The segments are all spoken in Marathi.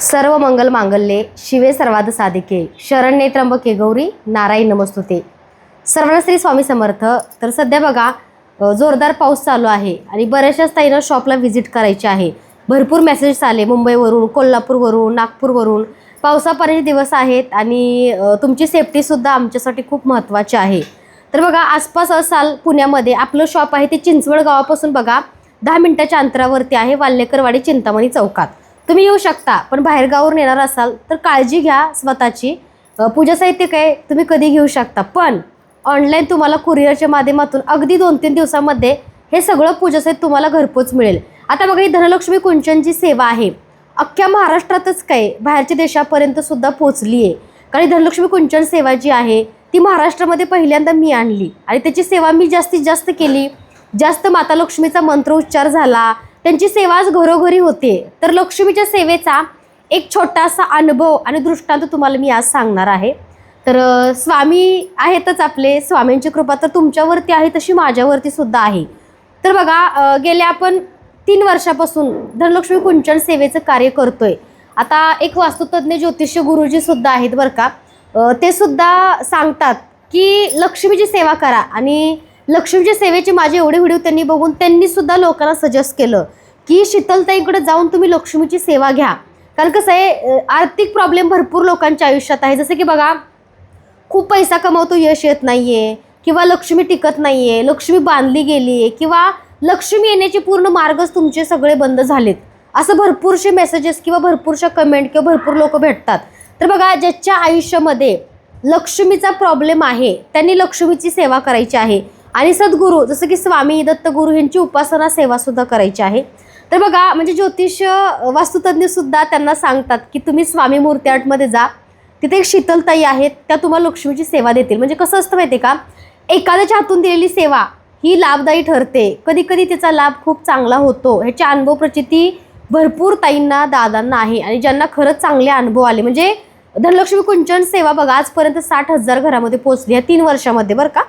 सर्व मंगल मांगल्ये शिवे सर्वाद साधिके शरण्ये त्र्यंबके गौरी नारायण नमस्तुते. सर्वांना श्री स्वामी समर्थ. तर सध्या बघा जोरदार पाऊस चालू आहे आणि बऱ्याचशा स्थायीनं शॉपला व्हिजिट करायची आहे. भरपूर मेसेजेस आले मुंबईवरून कोल्हापूरवरून नागपूरवरून. पावसापर्यंत दिवस आहेत आणि तुमची सेफ्टीसुद्धा आमच्यासाठी खूप महत्त्वाची आहे. तर बघा आसपास असाल पुण्यामध्ये आपलं शॉप आहे ते चिंचवड गावापासून बघा दहा मिनटाच्या अंतरावरती आहे वाल्लेकरवाडी चिंतामणी चौकात. तुम्ही येऊ शकता पण बाहेरगावावरून येणार असाल तर काळजी घ्या स्वतःची. पूजा साहित्य काय तुम्ही कधी घेऊ शकता. पण ऑनलाईन तुम्हाला कुरिअरच्या माध्यमातून अगदी दोन तीन दिवसामध्ये हे सगळं पूजा साहित्य तुम्हाला घरपोच मिळेल. आता बघा ही धनलक्ष्मी कुंचनची सेवा आहे. अख्ख्या महाराष्ट्रातच काय बाहेरच्या देशापर्यंत सुद्धा पोचली आहे. कारण धनलक्ष्मी कुंचन सेवा जी आहे ती महाराष्ट्रामध्ये पहिल्यांदा मी आणली. आणि त्याची सेवा मी जास्तीत जास्त केली. जास्त माता लक्ष्मीचा मंत्र उच्चार झाला. त्यांची सेवा आज घरोघरी होते तर लक्ष्मीच्या सेवेचा एक छोटासा अनुभव आणि दृष्टांत तुम्हाला मी आज सांगणार आहे. तर स्वामी आहेतच आपले स्वामींची कृपा तर तुमच्यावरती आहे तशी माझ्यावरती सुद्धा आहे. तर बघा गेल्या आपण तीन वर्षापासून धनलक्ष्मी कुंचन सेवेचं कार्य करतोय. आता एक वास्तुतज्ञ ज्योतिष्य गुरुजी सुद्धा आहेत बरं का. ते सुद्धा सांगतात की लक्ष्मीची सेवा करा. आणि लक्ष्मीच्या सेवेचे माझे एवढे व्हिडिओ त्यांनी बघून त्यांनी सुद्धा लोकांना सजेस्ट केलं. की शीतलताईकडे जाऊन तुम्ही लक्ष्मीची सेवा घ्या. कारण कसं आहे आर्थिक प्रॉब्लेम भरपूर लोकांच्या आयुष्यात आहे. जसं की बघा खूप पैसा कमवतो यश येत नाही आहे किंवा लक्ष्मी टिकत नाही आहे लक्ष्मी बांधली गेली आहे किंवा लक्ष्मी येण्याचे पूर्ण मार्गच तुमचे सगळे बंद झालेत. असं भरपूरसे मेसेजेस किंवा भरपूरशा कमेंट किंवा भरपूर लोक भेटतात. तर बघा ज्याच्या आयुष्यामध्ये लक्ष्मीचा प्रॉब्लेम आहे त्यांनी लक्ष्मीची सेवा करायची आहे. आणि सद्गुरू जसं की स्वामी दत्तगुरू यांची उपासना सेवासुद्धा करायची आहे. तर बघा म्हणजे ज्योतिष वास्तुतज्ञ सुद्धा त्यांना सांगतात की तुम्ही स्वामी मूर्ती आर्टमध्ये जा. तिथे एक शीतलताई आहेत त्या तुम्हाला लक्ष्मीची सेवा देतील. म्हणजे कसं असतं माहिती आहे का? एखाद्याच्या हातून दिलेली सेवा ही लाभदायी ठरते. कधी कधी त्याचा लाभ खूप चांगला होतो. ह्याची अनुभव प्रचिती भरपूर ताईंना दादांना आहे. आणि ज्यांना खरंच चांगले अनुभव आले. म्हणजे धनलक्ष्मी कुंचन सेवा बघा आजपर्यंत साठ हजार घरामध्ये पोहोचली या तीन वर्षामध्ये बरं का?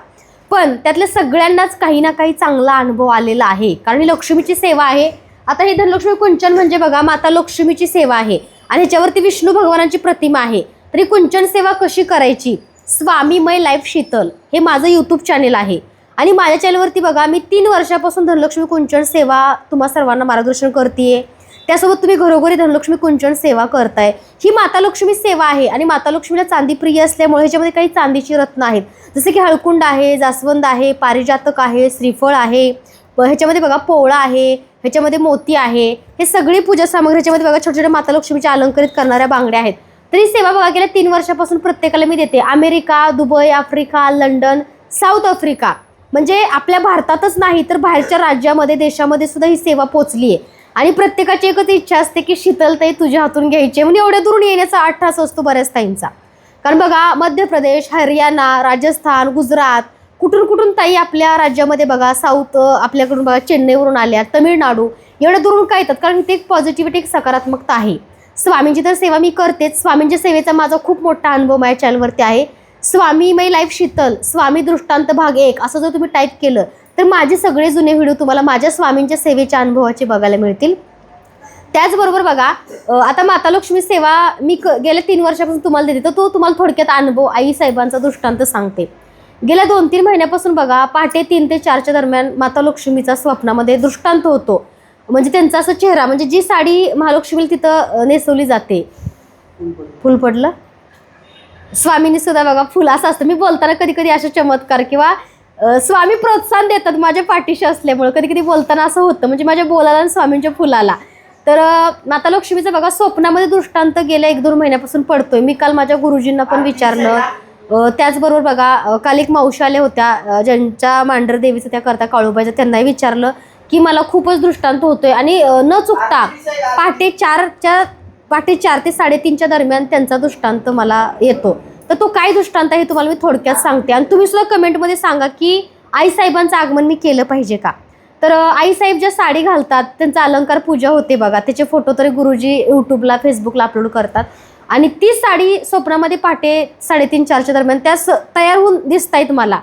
पण त्यातल्या सगळ्यांनाच काही ना काही चांगला अनुभव आलेला आहे. कारण ही लक्ष्मीची सेवा आहे. आता ही धनलक्ष्मी कुंचन म्हणजे बघा माता लक्ष्मीची सेवा आहे. आणि ह्याच्यावरती विष्णू भगवानाची प्रतिमा आहे. तरी कुंचन सेवा कशी करायची? स्वामीमय लाईफ शीतल हे माझं यूट्यूब चॅनेल आहे. आणि माझ्या चॅनलवरती बघा मी तीन वर्षापासून धनलक्ष्मी कुंचन सेवा तुम्हा सर्वांना मार्गदर्शन करते त्यासोबत तुम्ही घरोघरी धनलक्ष्मी कुंचन सेवा करताय. ही माता लक्ष्मी सेवा आहे आणि माता लक्ष्मीला चांदी प्रिय असल्यामुळे ह्याच्यामध्ये काही चांदीची रत्न आहेत. जसे की हळकुंड आहे जास्वंद आहे पारिजातक आहे श्रीफळ आहे. ह्याच्यामध्ये बघा पोवळा आहे ह्याच्यामध्ये मोती आहे. हे सगळी पूजा सामग्री ह्याच्यामध्ये बघा छोट्या छोट्या माता लक्ष्मीच्या अलंकरित करणाऱ्या बांगड्या आहेत. तर ही सेवा बघा गेल्या तीन वर्षापासून प्रत्येकाला मी देते. America Dubai Africa London South Africa. म्हणजे आपल्या भारतातच नाही तर बाहेरच्या राज्यामध्ये देशामध्ये सुद्धा ही सेवा पोचली आहे आणि प्रत्येकाची एकच इच्छा असते की शीतलताई तुझ्या हातून घ्यायची. म्हणजे एवढ्या दुरून येण्याचा अट्ठास असतो बऱ्याच ताईंचा. कारण बघा मध्य प्रदेश हरियाणा राजस्थान गुजरात कुठून कुठून ताई आपल्या राज्यामध्ये बघा साऊथ आपल्याकडून बघा चेन्नईवरून आल्या तमिळनाडू एवढ्या दुरून काय येतात? कारण ते एक पॉझिटिव्हिटी एक सकारात्मकता आहे. स्वामींची तर सेवा मी करतेच. स्वामींच्या सेवेचा माझा खूप मोठा अनुभव माझ्या चॅनलवरती आहे. स्वामी मै लाईफ शीतल स्वामी दृष्टांत भाग एक असं जर तुम्ही टाईप केलं तर माझे सगळे जुने व्हिडिओ तुम्हाला माझ्या स्वामींच्या सेवेच्या अनुभवाचे बघायला मिळतील. त्याचबरोबर बघा आता माता लक्ष्मी सेवा मी क गेल्या तीन वर्षापासून तुम्हाला देते तर तो तुम्हाला थोडक्यात अनुभव आई साहेबांचा दृष्टांत सांगते. गेल्या दोन तीन महिन्यापासून बघा पहाटे तीन ते चारच्या दरम्यान माता लक्ष्मीचा स्वप्नामध्ये दृष्टांत होतो. म्हणजे त्यांचा असं चेहरा म्हणजे जी साडी महालक्ष्मीला तिथं नेसवली जाते. फुल पडलं? स्वामींनी सुद्धा बघा फुल असं असतं. मी बोलताना कधी कधी असे चमत्कार किंवा स्वामी प्रोत्साहन देतात माझ्या पाठीशी असल्यामुळे. कधी कधी बोलताना असं होतं म्हणजे माझ्या बोलाला आणि स्वामींच्या फुलाला. तर माता लक्ष्मीचं बघा स्वप्नामध्ये दृष्टांत गेल्या एक दोन महिन्यापासून पडतोय. मी काल माझ्या गुरुजींना पण विचारलं. त्याचबरोबर बघा काल एक मावशी आल्या होत्या ज्यांच्या मांढर देवीचं त्या करता काळूबाईचं त्यांनाही विचारलं की मला खूपच दृष्टांत होतोय आणि न चुकता पहाटे चारच्या पहाटे चार ते साडेतीनच्या दरम्यान त्यांचा दृष्टांत मला येतो. तर तो काय दृष्टांत आहे तुम्हाला मी थोडक्यात सांगते आणि तुम्ही सुद्धा कमेंटमध्ये सांगा की आईसाहेबांचं आगमन मी केलं पाहिजे का? तर आईसाहेब ज्या साडी घालतात त्यांचा अलंकार पूजा होते बघा त्याचे फोटो तरी गुरुजी यूट्यूबला फेसबुकला अपलोड करतात. आणि ती साडी स्वप्नामध्ये पहाटे साडेतीन चारच्या दरम्यान त्या स तयार होऊन दिसत आहेत मला.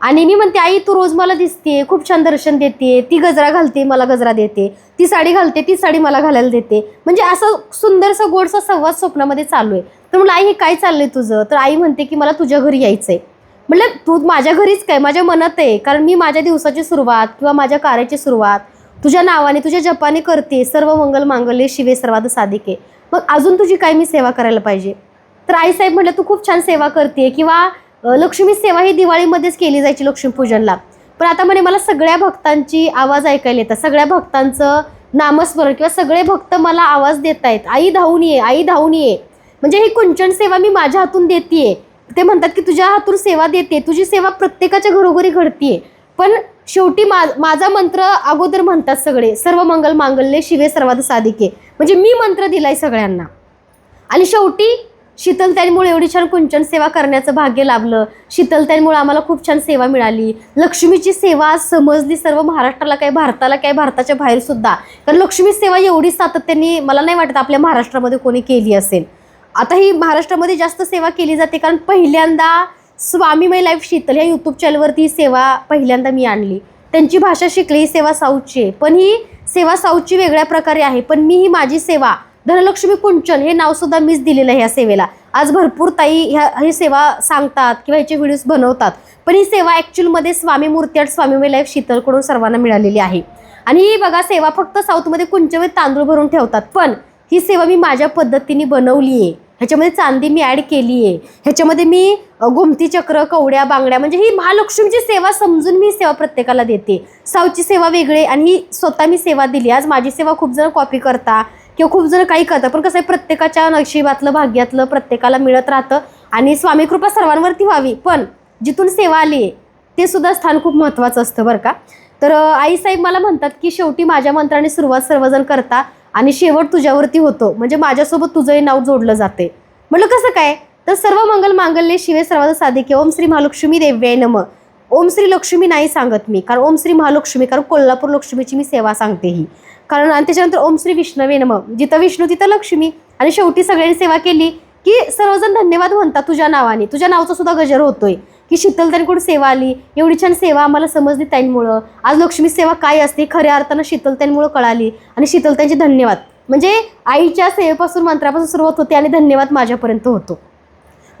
आणि मी म्हणते आई तू रोज मला दिसते खूप छान दर्शन देते ती गजरा घालते मला गजरा देते ती साडी घालते ती साडी मला घालायला देते. म्हणजे असं सुंदरसा गोडसा संवाद स्वप्नामध्ये चालू आहे. तर म्हणलं आई हे काय चाललंय तुझं? तर आई म्हणते की मला तुझ्या घरी यायचं आहे म्हटलं तू माझ्या घरीच काय? माझ्या मनात आहे. कारण मी माझ्या दिवसाची सुरुवात किंवा माझ्या कार्याची सुरुवात तुझ्या नावाने तुझ्या जपाने करते सर्व मंगल मांगल्य शिवे सर्वात साधिके. मग अजून तुझी काय मी सेवा करायला पाहिजे? तर आईसाहेब म्हटलं तू खूप छान सेवा करते किंवा लक्ष्मी सेवा ही दिवाळीमध्येच केली जायची लक्ष्मीपूजनला पण आता म्हणे मला सगळ्या भक्तांची आवाज ऐकायला येतात. सगळ्या भक्तांचं नामस्मरण किंवा सगळे भक्त मला आवाज देत आहेत आई धावून ये आई धावून ये. म्हणजे ही कुंचन सेवा मी माझ्या हातून देते ते म्हणतात की तुझ्या हातून सेवा देते. तुझी सेवा प्रत्येकाच्या घरोघरी घडतीये. पण शेवटी मा माझा मंत्र अगोदर म्हणतात सगळे सर्व मंगल मांगल्ये शिवे सर्वात साधिके. म्हणजे मी मंत्र दिलाय सगळ्यांना. आणि शेवटी शीतलताईंमुळे एवढी छान कुंचन सेवा करण्याचं भाग्य लाभलं. शीतलताईंमुळे आम्हाला खूप छान सेवा मिळाली. लक्ष्मीची सेवा समजली सर्व महाराष्ट्राला काय भारताला काय भारताच्या बाहेर सुद्धा. कारण लक्ष्मी सेवा एवढी सातत्याने मला नाही वाटत आपल्या महाराष्ट्रामध्ये कोणी केली असेल. आता ही महाराष्ट्रामध्ये जास्त सेवा केली जाते कारण पहिल्यांदा स्वामी मै लाईफ शीतल ह्या यूट्यूब चॅनलवरती सेवा पहिल्यांदा मी आणली. त्यांची भाषा शिकली ही सेवा साऊथची आहे. पण ही सेवा साऊथची वेगळ्या प्रकारे आहे. पण मी ही माझी सेवा धनलक्ष्मी कुंचन हे नाव सुद्धा मीच दिलेलं आहे ह्या सेवेला. आज भरपूर ताई ह्या ही सेवा सांगतात किंवा ह्याचे व्हिडिओज बनवतात. पण ही सेवा ॲक्च्युअलमध्ये स्वामी मूर्ती आणि स्वामी माय लाईफ शीतलकडून सर्वांना मिळालेली आहे. आणि ही बघा सेवा फक्त साऊथमध्ये कुंचवेत तांदूळ भरून ठेवतात. पण ही सेवा मी माझ्या पद्धतीने बनवली आहे ह्याच्यामध्ये चांदी मी ॲड केली आहे ह्याच्यामध्ये मी गोमती चक्र कवड्या बांगड्या म्हणजे ही महालक्ष्मीची सेवा समजून मी सेवा प्रत्येकाला देते. साऊची सेवा वेगळी आणि ही स्वतः मी सेवा दिली. आज माझी सेवा खूप जण कॉपी करता किंवा खूप जण काही करतात पण कसं आहे प्रत्येकाच्या नशिबातलं भाग्यातलं प्रत्येकाला मिळत राहतं आणि स्वामी कृपा सर्वांवरती व्हावी. पण जिथून सेवा आली आहे ते सुद्धा स्थान खूप महत्त्वाचं असतं बरं का? तर आई आईसाहेब मला म्हणतात की शेवटी माझ्या मंत्राने सुरुवात सर्वजण करता. आणि शेवट तुझ्यावरती होतो. म्हणजे माझ्यासोबत तुझंही नाव जोडलं जाते. म्हटलं कसं काय? तर सर्व मंगल मांगल्ये शिवे सर्वात साधिके ओम श्री महालक्ष्मी देव्याय नम. ओम श्री लक्ष्मी नाही सांगत मी कारण ओम श्री महालक्ष्मी कारण कोल्हापूर लक्ष्मीची मी सेवा सांगते ही. कारण आणि त्याच्यानंतर ओम श्री विष्णवे नम. जिथं विष्णू तिथं लक्ष्मी. आणि शेवटी सगळ्यांनी सेवा केली की सर्वजण धन्यवाद म्हणतात तुझ्या नावाने. तुझ्या नावाचा सुद्धा गजर होतोय. की शीतलताईंकडून सेवा आली? एवढी छान सेवा आम्हाला समजली ताईंमुळं. आज लक्ष्मी सेवा काय असते? खऱ्या अर्थानं शीतलताईंमुळं कळाली. आणि शीतलताईंचे धन्यवाद. म्हणजे आईच्या सेवेपासून मंत्रापासून सुरुवात होते आणि धन्यवाद माझ्यापर्यंत होतो.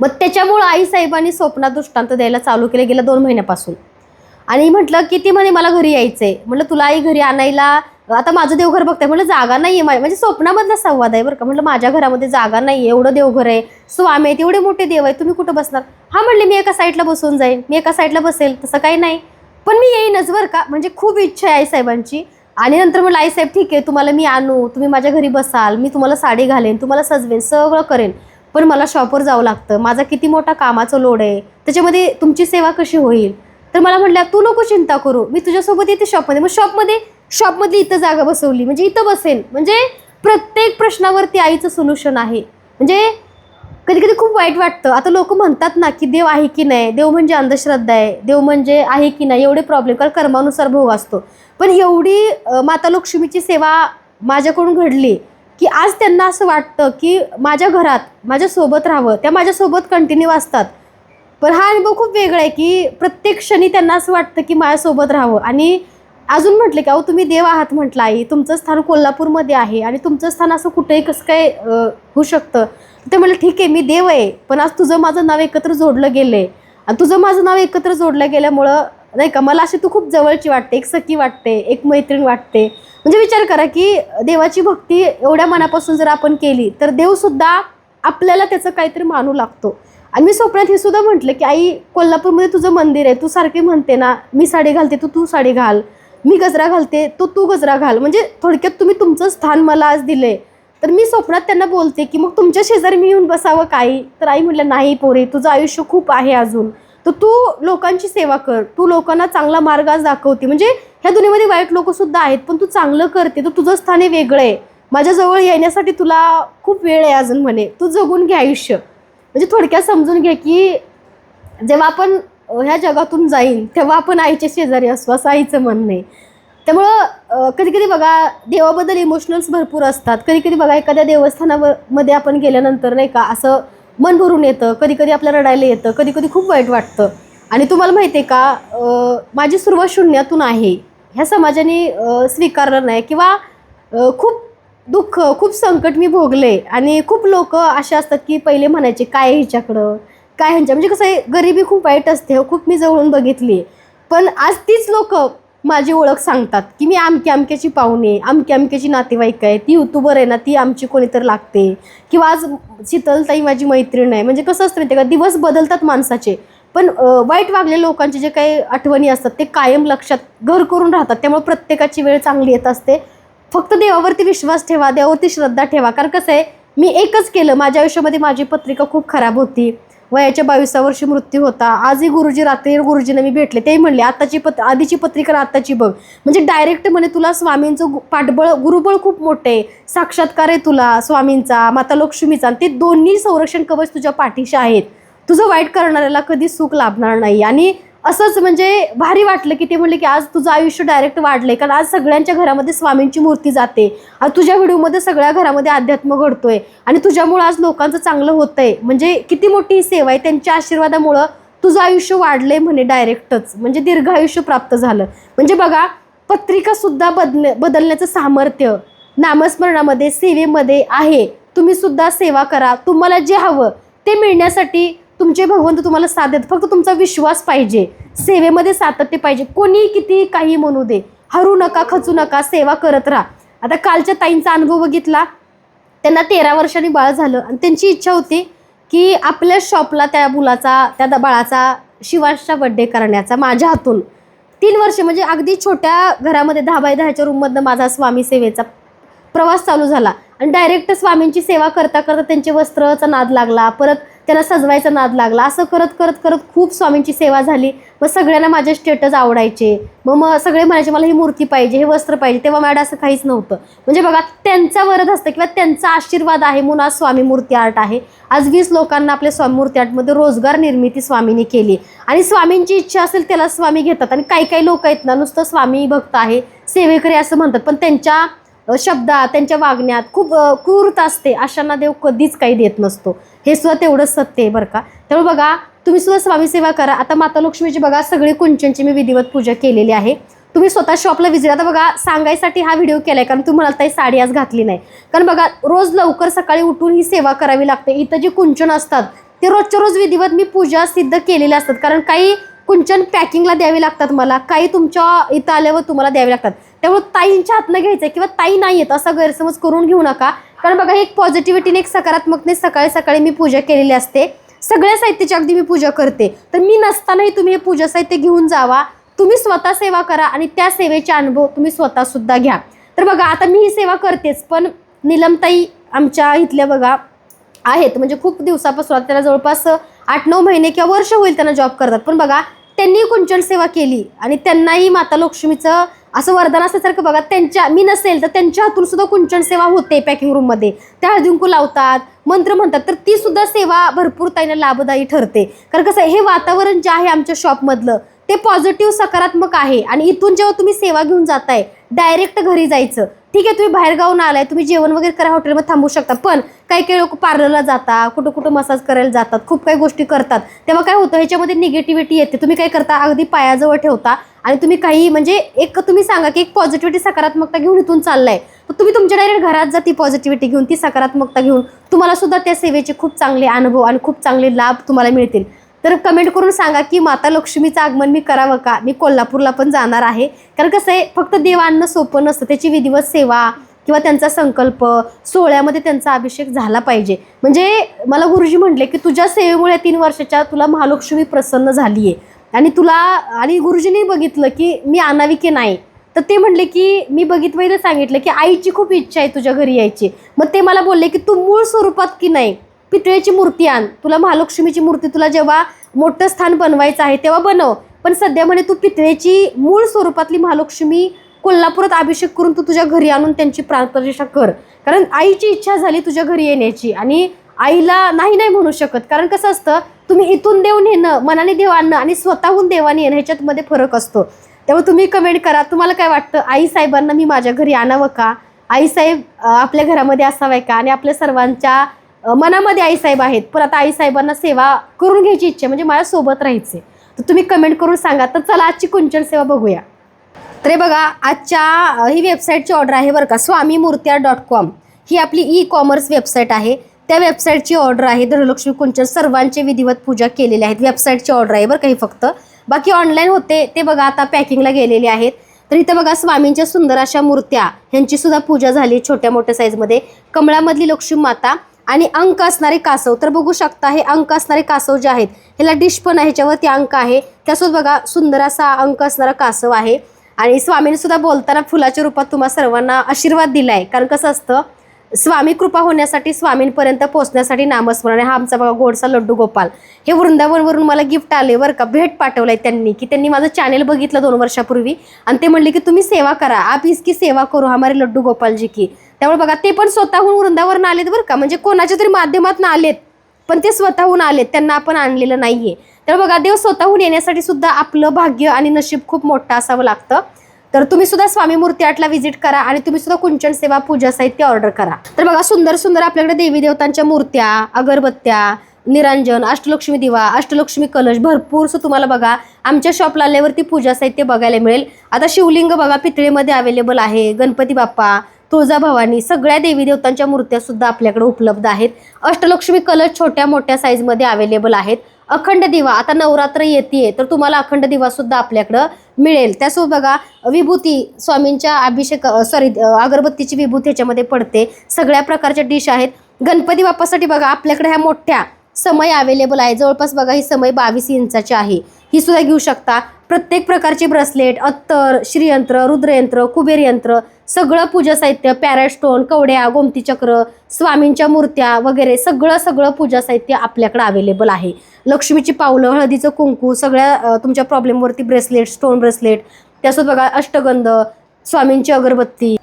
मग त्याच्यामुळं आई साहेबांनी स्वप्नात दृष्टांत द्यायला चालू केलं गेलं दोन महिन्यापासून. आणि म्हटलं की ती म्हणे मला घरी यायचं आहे म्हटलं तुला आई घरी आणायला आता माझं देवघर बघताय म्हटलं जागा नाही आहे म्हणजे स्वप्नामधला संवाद आहे बरं का. म्हटलं माझ्या घरामध्ये जागा नाही आहे एवढं देवघर आहे. स्वामी आहेत एवढे मोठे देव आहे तुम्ही कुठं बसणार? हा म्हणले मी एका साईडला बसून जाईन. मी एका साईडला बसेल तसं काही नाही. पण मी येईनच बरं का. म्हणजे खूप इच्छा आहे आईसाहेबांची आणि नंतर म्हटलं आईसाहेब ठीक आहे तुम्हाला मी आणू. तुम्ही माझ्या घरी बसाल. मी तुम्हाला साडी घालेन तुम्हाला सजवेन सगळं करेन. पण मला शॉपवर जावं लागतं. माझा किती मोठा कामाचं लोड आहे. त्याच्यामध्ये तुमची सेवा कशी होईल? तर मला म्हटलं तू नको चिंता करू. मी तुझ्यासोबत येते शॉपमध्ये मग शॉपमध्ये शॉपमधली इथं जागा बसवली. म्हणजे इथं बसेन म्हणजे प्रत्येक प्रश्नावरती आईचं सोल्युशन आहे. म्हणजे कधी कधी खूप वाईट वाटतं. आता लोक म्हणतात ना की देव आहे की नाही? देव म्हणजे अंधश्रद्धा आहे. देव म्हणजे आहे की नाही? एवढे प्रॉब्लेम कारण कर्मानुसार भोग असतो. पण एवढी माता लक्ष्मीची सेवा माझ्याकडून घडली की आज त्यांना असं वाटतं की माझ्या घरात माझ्यासोबत राहावं. त्या माझ्यासोबत कंटिन्यू असतात पण हा अनुभव खूप वेगळा आहे की प्रत्येक क्षणी त्यांना असं वाटतं की माझ्यासोबत राहावं. आणि अजून म्हटलं की अहो तुम्ही देव आहात म्हटलं आई तुमचं स्थान कोल्हापूरमध्ये आहे आणि तुमचं स्थान असं कुठेही कसं काय होऊ शकतं. ते म्हटलं ठीक आहे मी देव आहे पण आज तुझं माझं नाव एकत्र जोडलं गेलं आहे आणि तुझं माझं नाव एकत्र जोडलं गेल्यामुळं नाही का मला अशी तू खूप जवळची वाटते एक सखी वाटते एक मैत्रीण वाटते. म्हणजे विचार करा की देवाची भक्ती एवढ्या मनापासून जर आपण केली तर देवसुद्धा आपल्याला त्याचं काहीतरी मानू लागतो. आणि मी स्वप्नात हे सुद्धा म्हटलं की आई कोल्हापूरमध्ये तुझं मंदिर आहे तू सारखी म्हणते ना मी साडी घालते तू तू साडी घाल. मी गजरा घालते तो तू गजरा घाल. म्हणजे थोडक्यात तुम्ही तुमचं स्थान मला आज दिले तर मी स्वप्नात त्यांना बोलते की मग तुमच्या शेजारी मी येऊन बसावं काही? तर आई म्हटलं नाही पोरे तुझं आयुष्य खूप आहे अजून. तर तू लोकांची सेवा कर. तू लोकांना चांगला मार्ग आज दाखवते. म्हणजे ह्या दुनियेमध्ये वाईट लोक सुद्धा आहेत पण तू चांगलं करते. तर तुझं स्थान हे वेगळं आहे. माझ्याजवळ येण्यासाठी तुला खूप वेळ आहे अजून म्हणे. तू जगून घे आयुष्य. म्हणजे थोडक्यात समजून घे की जेव्हा आपण ह्या जगातून जाईन तेव्हा आपण आईच्या शेजारी असू असं आईचं म्हणणं. आहे त्यामुळं कधी कधी बघा देवाबद्दल इमोशनल्स भरपूर असतात. कधी कधी बघा एखाद्या देवस्थानावर मध्ये आपण गेल्यानंतर नाही का असं मन भरून येतं. कधी कधी आपल्याला रडायला येतं. कधी कधी खूप वाईट वाटतं. आणि तुम्हाला माहिती आहे का माझी सुरुवात शून्यातून आहे. ह्या समाजाने स्वीकारलं नाही किंवा खूप दुःख खूप संकट मी भोगले. आणि खूप लोक असे असतात की पहिले म्हणायचे काय हिच्याकडं? काय ह्यांच्या? म्हणजे कसं आहे गरिबी खूप वाईट असते हो, खूप मी जवळून बघितली पण आज तीच लोक माझी ओळख सांगतात की मी आमकी आमक्याची पाहुणे आमकी आमक्याची नातेवाईक आहे ती युट्यूबर आहे ना ती आमची कोणीतरी लागते. किंवा आज शीतलताई माझी मैत्रीण आहे. म्हणजे कसं असतं माहिती का दिवस बदलतात माणसाचे. पण वाईट वागले लोकांचे जे काही आठवणी असतात ते कायम लक्षात घर करून राहतात. त्यामुळे प्रत्येकाची वेळ चांगली येत असते. फक्त देवावरती विश्वास ठेवा देवावरती श्रद्धा ठेवा. कारण कसं आहे मी एकच केलं. माझ्या आयुष्यामध्ये माझी पत्रिका खूप खराब होती. वयाच्या बावीसा वर्षी मृत्यू होता. आजही गुरुजी रात्री गुरुजींना मी भेटले. तेही म्हणले आताची पत आधीची पत्रिका आताची बघ. म्हणजे डायरेक्ट म्हणे तुला स्वामींचं गु- पाठबळ गुरुबळ खूप मोठे आहे. साक्षात्कार आहे तुला स्वामींचा माता लक्ष्मीचा आणि ते दोन्ही संरक्षण कवच तुझ्या पाठीशी आहेत. तुझं वाईट करणाऱ्याला कधी सुख लाभणार नाही. आणि असंच म्हणजे भारी वाटलं की ते म्हणले की आज तुझं आयुष्य डायरेक्ट वाढलंय. कारण आज सगळ्यांच्या घरामध्ये स्वामींची मूर्ती जाते. आज तुझ्या व्हिडिओमध्ये सगळ्या घरामध्ये अध्यात्म घडतोय. आणि तुझ्यामुळं आज लोकांचं चांगलं होतंय. म्हणजे किती मोठी ही सेवा आहे. त्यांच्या आशीर्वादामुळं तुझं आयुष्य वाढलंय म्हणे डायरेक्टच. म्हणजे दीर्घ आयुष्य प्राप्त झालं. म्हणजे बघा पत्रिका सुद्धा बदल बदलण्याचं सामर्थ्य नामस्मरणामध्ये सेवेमध्ये आहे. तुम्ही सुद्धा सेवा करा. तुम्हाला जे हवं ते मिळण्यासाठी तुमचे भगवंत तुम्हाला साथ देत फक्त तुमचा विश्वास पाहिजे. सेवेमध्ये सातत्य पाहिजे. कोणी किती काही म्हणू दे. हरू नका खचू नका सेवा करत राहा. आता कालच्या ताईंचा अनुभव बघितला. त्यांना तेरा वर्षांनी बाळ झालं आणि त्यांची इच्छा होती की आपल्या शॉपला त्या मुलाचा त्या द- बाळाचा शिवाशचा बड्डे करण्याचा माझ्या हातून. तीन वर्ष म्हणजे अगदी छोट्या घरामध्ये दहा बाय दहाच्या रूममधनं माझा स्वामी सेवेचा प्रवास चालू झाला. आणि डायरेक्ट स्वामींची सेवा करता करता त्यांचे वस्त्रचा नाद लागला. परत त्याला सजवायचा नाद लागला. असं करत करत करत खूप स्वामींची सेवा झाली. मग सगळ्यांना माझे स्टेटस आवडायचे. मग मग सगळे म्हणायचे मला ही मूर्ती पाहिजे हे वस्त्र पाहिजे. तेव्हा माझ्या असं काहीच नव्हतं. म्हणजे बघा त्यांचा वरद असतं किंवा त्यांचा आशीर्वाद आहे म्हणून आज स्वामी मूर्ती आर्ट आहे. आज वीस लोकांना आपल्या स्वामी मूर्ती आर्टमध्ये रोजगार निर्मिती स्वामींनी केली. आणि स्वामींची इच्छा असेल त्याला स्वामी घेतात. आणि काही काही लोक आहेत ना नुसतं स्वामी भक्त आहे सेवेकरी असं म्हणतात. पण त्यांच्या शब्दात त्यांच्या वागण्यात खूप क्रूरता असते. अशांना देव कधीच काही देत नसतो. हे सुद्धा तेवढंच सत्य आहे बरं का. त्यामुळे बघा तुम्ही सुद्धा स्वामी सेवा करा. आता माता लक्ष्मीची बघा सगळी कुंचनची मी विधिवत पूजा केलेली आहे. तुम्ही स्वतः शॉपला विजिट आता बघा सांगायसाठी हा व्हिडिओ केलाय कारण तुम्ही म्हणाल ताई साडी आज घातली नाही. कारण बघा रोज लवकर सकाळी उठून ही सेवा करावी लागते. इथं जे कुंचन असतात ते रोजच्या रोज विधिवत मी पूजा सिद्ध केलेल्या असतात. कारण काही कुंचन पॅकिंगला द्यावी लागतात मला काही तुमच्या इथं आल्यावर तुम्हाला द्यावी लागतात. त्यामुळे ताईंच्या हातनं घ्यायचं किंवा ताई नाही येत असा गैरसमज करून घेऊ नका. कारण बघा एक पॉझिटिव्हिटीने एक सकारात्मकने सकाळी सकाळी मी पूजा केलेली असते. सगळ्या साहित्याची अगदी मी पूजा करते. तर मी नसतानाही तुम्ही हे पूजा साहित्य घेऊन जावा. तुम्ही स्वतः सेवा करा आणि त्या सेवेचे अनुभव तुम्ही स्वतः सुद्धा घ्या. तर बघा आता मी ही सेवा करतेच पण निलमताई आमच्या इथल्या बघा आहेत. म्हणजे खूप दिवसापासून आता त्याला जवळपास आठ नऊ महिने किंवा वर्ष होईल त्यांना जॉब करतात. पण बघा त्यांनी कुंचन सेवा केली आणि त्यांनाही माता लक्ष्मीचं असं वरदान असल्यासारखं बघा त्यांच्या मी नसेल तर त्यांच्या हातून सुद्धा कुंचन सेवा होते पॅकिंग रूममध्ये त्या हळदिंकू लावतात मंत्र म्हणतात तर ती सुद्धा सेवा भरपूर त्यांना लाभदायी ठरते. कारण कसं आहे, हे वातावरण जे आहे आमच्या शॉपमधलं ते पॉझिटिव्ह सकारात्मक आहे. आणि इथून जेव्हा तुम्ही सेवा घेऊन जाताय डायरेक्ट घरी जायचं. ठीक आहे तुम्ही बाहेर गावून आलाय तुम्ही जेवण वगैरे करा हॉटेलमध्ये थांबू शकता. पण काही काही लोक पार्लरला जातात कुठं कुठं मसाज करायला जातात खूप काही गोष्टी करतात. तेव्हा काय होतं ह्याच्यामध्ये निगेटिव्हिटी येते. तुम्ही काय करता अगदी पायाजवळ ठेवता आणि तुम्ही काही म्हणजे एक तुम्ही सांगा की एक पॉझिटिव्हिटी सकारात्मकता घेऊन इथून चाललाय. तर तुम्ही तुमच्या डायरेक्ट घरात जा ती पॉझिटिव्हिटी घेऊन ती सकारात्मकता घेऊन. तुम्हाला सुद्धा त्या सेवेचे खूप चांगले अनुभव आणि खूप चांगले लाभ तुम्हाला मिळतील. तर कमेंट करून सांगा की माता लक्ष्मीचं आगमन मी करावं का? मी कोल्हापूरला पण जाणार आहे. कारण कसं आहे फक्त देवांना सोपं नसतं. त्याची विधिवत सेवा किंवा त्यांचा संकल्प सोहळ्यामध्ये त्यांचा अभिषेक झाला पाहिजे. म्हणजे मला गुरुजी म्हटले की तुझ्या सेवेमुळे तीन वर्षाच्या तुला महालक्ष्मी प्रसन्न झाली आहे आणि तुला आणि गुरुजींनी बघितलं की मी अनाविके नाही. तर ते म्हणले की मी बघितलं सांगितलं की आईची खूप इच्छा आहे तुझ्या घरी यायची. मग ते मला बोलले की तू मूळ स्वरूपात की नाही? पितळेची मूर्ती आण. तुला महालक्ष्मीची मूर्ती तुला जेव्हा मोठं स्थान बनवायचं आहे तेव्हा बनव. पण सध्या म्हणे तू पितळेची मूळ स्वरूपातली महालक्ष्मी कोल्हापुरात अभिषेक करून तू तुझ्या घरी आणून त्यांची प्राणप्रतिष्ठा कर. कारण आईची इच्छा झाली तुझ्या घरी येण्याची. आणि आईला नाही नाही म्हणू शकत. कारण कसं असतं तुम्ही इथून देऊन येणं मनाने देव आणणं आणि स्वतःहून देवाने येणं ह्याच्यात मध्ये फरक असतो. त्यामुळे तुम्ही कमेंट करा. तुम्हाला काय वाटतं? आई साहेबांना मी माझ्या घरी आणावं का? आईसाहेब साहेब आपल्या घरामध्ये असावाय का? आणि आपल्या सर्वांच्या मनामध्ये मनामध्ये आईसाहेब आहेत. पण आता आईसाहेबांना सेवा करून घ्यायची इच्छा आहे, म्हणजे माझ्या सोबत राहायचे तर तुम्ही कमेंट करून सांगा. तर चला आजची कुंचन सेवा बघूया. तर बघा आजच्या ही वेबसाईटची ऑर्डर आहे बरं का स्वामी मूर्त्या डॉट कॉम ही आपली ई कॉमर्स वेबसाईट आहे. त्या वेबसाईटची ऑर्डर आहे. धनलक्ष्मी कुंचन सर्वांचे विधिवत पूजा केलेले आहेत. वेबसाईटची ऑर्डर आहे बरं काही फक्त. बाकी ऑनलाईन होते. ते बघा आता पॅकिंगला गेलेले आहेत. तर इथं बघा स्वामींच्या सुंदर अशा मूर्त्या. ह्यांची सुद्धा पूजा झाली छोट्या मोठ्या साईजमध्ये कमळामधली लक्ष्मी माता आणि अंक असणारे कासव. तर बघू शकता हे अंक असणारे कासव जे आहेत ह्याला डिश पण आहे. ह्याच्यावरती अंक आहे. त्यासोबत बघा सुंदर असा अंक असणारा कासव आहे. आणि स्वामीने सुद्धा बोलताना फुलाच्या रूपात तुम्हाला सर्वांना आशीर्वाद दिला आहे कारण कसं असतं स्वामी कृपा होण्यासाठी स्वामींपर्यंत पोहोचण्यासाठी नामस्मरण हा आमचा बघा गोडसा लड्डू गोपाल. हे वृंदावनवरून मला गिफ्ट आले बरं का? भेट पाठवलंय त्यांनी की त्यांनी माझं चॅनेल बघितलं दोन वर्षापूर्वी. आणि ते म्हणले की तुम्ही सेवा करा. आप इसकी सेवा करू हमारे लड्डू गोपालजी की. त्यामुळे बघा ते पण स्वतःहून वृंदावरून आलेत बरं का? म्हणजे कोणाच्या तरी माध्यमातून आलेत पण ते स्वतःहून आलेत. त्यांना आपण आणलेलं नाहीये. तर बघा देव स्वतःहून येण्यासाठी सुद्धा आपलं भाग्य आणि नशीब खूप मोठं असावं लागतं. तर तुम्ही सुद्धा स्वामी मूर्ती आर्टला व्हिजिट करा आणि तुम्ही सुद्धा कुंचन सेवा पूजा साहित्य ऑर्डर करा. तर बघा सुंदर सुंदर आपल्याकडे देवी देवतांच्या मूर्त्या अगरबत्त्या निरंजन अष्टलक्ष्मी दिवा अष्टलक्ष्मी कलश भरपूरसं तुम्हाला बघा आमच्या शॉपला आल्यावरती पूजा साहित्य बघायला मिळेल. आता शिवलिंग बघा पितळेमध्ये अवेलेबल आहे गणपती बाप्पा तुळजाभवानी सगळ्या देवी देवतांच्या मूर्त्या सुद्धा आपल्याकडे उपलब्ध आहेत. अष्टलक्ष्मी कलश छोट्या मोठ्या साईजमध्ये अवेलेबल आहेत. अखंड दिवा आता नवरात्र येते तर तुम्हाला अखंड दिवा सुद्धा आपल्याकडं मिळेल. त्यासोबत बघा विभूती स्वामींच्या अभिषेक सॉरी अगरबत्तीची विभूती ह्याच्यामध्ये पडते. सगळ्या प्रकारच्या डिश आहेत. गणपती बाप्पासाठी बघा आपल्याकडे ह्या मोठ्या समय अवेलेबल आहे. जवळपास बघा ही समय बावीस इंचाची आहे. ही सुद्धा घेऊ शकता. प्रत्येक प्रकारचे ब्रेसलेट अत्तर श्रीयंत्र रुद्रयंत्र कुबेर यंत्र सगळं पूजा साहित्य पॅरास्टोन कवड्या गोमती चक्र स्वामींच्या मूर्त्या वगैरे सगळं सगळं पूजा साहित्य आपल्याकडे अवेलेबल आहे. लक्ष्मीची पावलं हळदीचं कुंकू सगळ्या तुमच्या प्रॉब्लेमवरती ब्रेसलेट स्टोन ब्रेसलेट त्यासोबत बघा अष्टगंध स्वामींची अगरबत्ती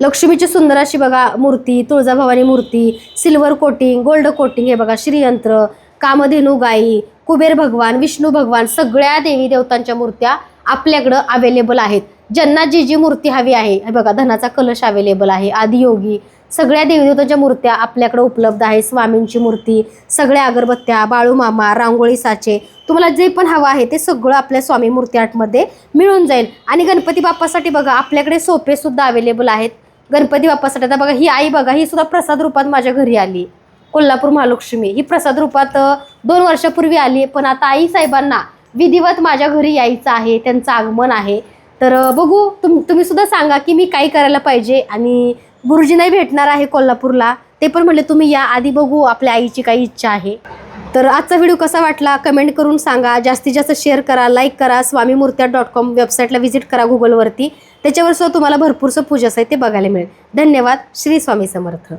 लक्ष्मीची सुंदर अशी बघा मूर्ती तुळजाभवानी मूर्ती सिल्वर कोटिंग गोल्ड कोटिंग हे बघा श्रीयंत्र कामधेनू गाई कुबेर भगवान विष्णू भगवान सगळ्या देवी देवतांच्या मूर्त्या आपल्याकडं अवेलेबल आहेत. ज्यांना जी जी मूर्ती हवी आहे बघा धनाचा कलश अवेलेबल आहे आदियोगी सगळ्या देवदेवतांच्या मूर्त्या आपल्याकडे उपलब्ध आहे स्वामींची मूर्ती सगळ्या अगरबत्त्या बाळूमामा रांगोळी साचे. तुम्हाला जे पण हवं आहे ते सगळं आपल्या स्वामी मूर्ती आर्टमध्ये मिळून जाईल. आणि गणपती बाप्पासाठी बघा आपल्याकडे सोपेसुद्धा अवेलेबल आहेत. गणपती बाप्पासाठी आता बघा ही आई बघा ही सुद्धा प्रसाद रूपात माझ्या घरी आली. कोल्हापूर महालक्ष्मी ही प्रसाद रूपात दोन वर्षापूर्वी आली. पण आता आई साहेबांना विधिवत माझ्या घरी यायचं आहे त्यांचं आगमन आहे. तर बघू तुम तुम्ही सुद्धा सांगा की मी काय करायला पाहिजे आणि गुरुजी नाही भेटणार आहे कोल्हापूरला. ते पण म्हणले तुम्ही या आधी बघू आपल्या आईची काही इच्छा आहे. तर आजचा व्हिडिओ कसा वाटला कमेंट करून सांगा. जास्तीत जास्त शेअर करा लाईक करा. स्वामी मूर्त्या डॉट कॉम वेबसाईटला व्हिजिट करा गुगलवरती. त्याच्यावर सुद्धा तुम्हाला भरपूरसं पूजा ते बघायला मिळेल. धन्यवाद. श्री स्वामी समर्थ.